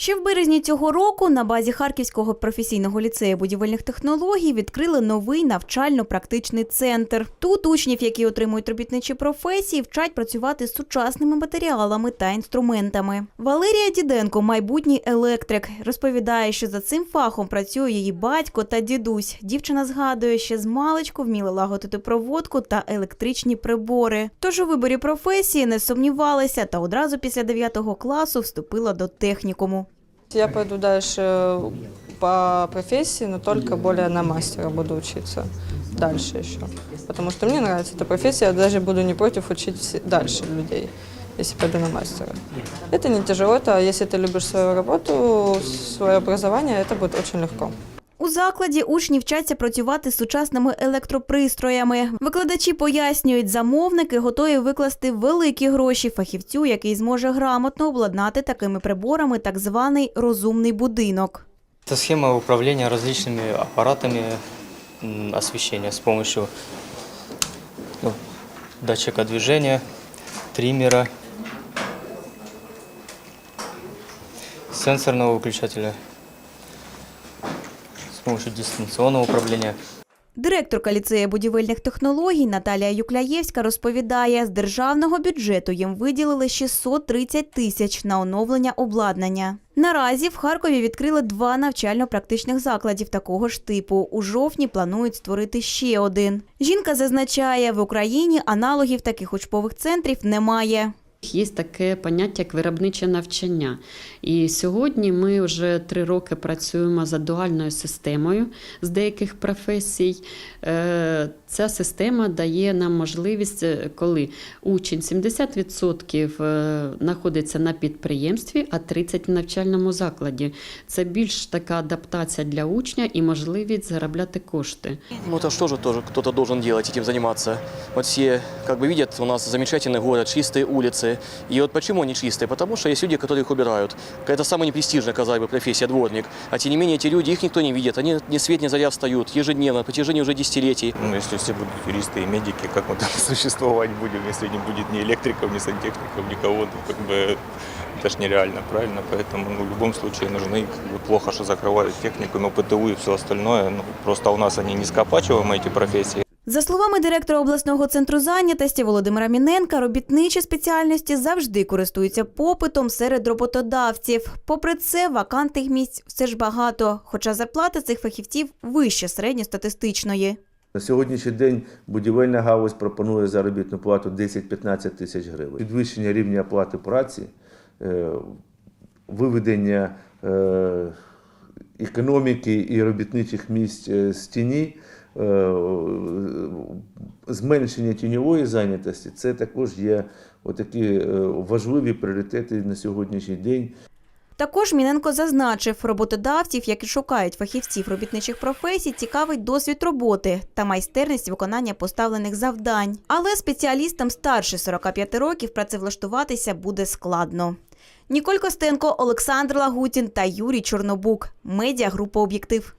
Ще в березні цього року на базі Харківського професійного ліцею будівельних технологій відкрили новий навчально-практичний центр. Тут учнів, які отримують робітничі професії, вчать працювати з сучасними матеріалами та інструментами. Валерія Діденко, майбутній електрик, розповідає, що за цим фахом працює її батько та дідусь. Дівчина згадує, що з маличку вміла лагодити проводку та електричні прибори. Тож у виборі професії не сумнівалася та одразу після 9 класу вступила до технікуму. Я пойду дальше по профессии, но только более на мастера буду учиться дальше еще. Потому что мне нравится эта профессия, я даже буду не против учить все- дальше людей, если пойду на мастера. Это не тяжело, это если ты любишь свою работу, свое образование, это будет очень легко. У закладі учні вчаться працювати з сучасними електропристроями. Викладачі пояснюють, замовники готові викласти великі гроші фахівцю, який зможе грамотно обладнати такими приборами так званий розумний будинок. Это схема управления различными аппаратами м, освещения с помощью ну, датчика движения, триммера, сенсорного выключателя, с помощью дистанционного управления. Директорка ліцею будівельних технологій Наталія Юкляєвська розповідає, з державного бюджету їм виділили 630 тисяч на оновлення обладнання. Наразі в Харкові відкрили два навчально-практичних закладів такого ж типу. У жовтні планують створити ще один. Жінка зазначає, в Україні аналогів таких учбових центрів немає. Є таке поняття як виробниче навчання. І сьогодні ми вже три роки працюємо за дуальною системою з деяких професій. Е, Ця система дає нам можливість, е, коли учень 70% е, знаходиться на підприємстві, а 30% в навчальному закладі. Це більш така адаптація для учня і можливість заробляти кошти. Ну это что же тоже кто-то должен делать, этим заниматься. Вот все как бы видят, у нас замечательный город, Чистые. И вот почему они чистые? Потому что есть люди, которые их убирают. Это самая непрестижная, казалось бы, профессия, дворник. А тем не менее, эти люди, их никто не видит. Они ни свет, ни заря встают ежедневно, на протяжении уже десятилетий. Ну, если все будут юристы и медики, как мы там существовать будем, если не будет ни электриков, ни сантехников, никого, ну, как бы это ж нереально, правильно? Поэтому ну, в любом случае нужны, как бы, плохо, что закрывают технику, но ПТУ и все остальное, ну, просто у нас они низкооплачиваемые, эти профессии. За словами директора обласного центру зайнятості Володимира Міненка, робітничі спеціальності завжди користуються попитом серед роботодавців. Попри це, вакантних місць все ж багато, хоча зарплата цих фахівців вища середньостатистичної. На сьогоднішній день будівельна галузь пропонує заробітну плату 10-15 тисяч гривень. Підвищення рівня оплати праці, е, виведення е, економіки і робітничих місць е, з тіні, зменшення тіньової зайнятості це також є отакі е, важливі пріоритети на сьогоднішній день. Також Міненко зазначив, роботодавців, які шукають фахівців робітничих професій, цікавить досвід роботи та майстерність виконання поставлених завдань. Але спеціалістам старше 45 років працевлаштуватися буде складно. Ніколь Костенко, Олександр Лагутін та Юрій Чорнобук. Медіагрупа Об'єктив.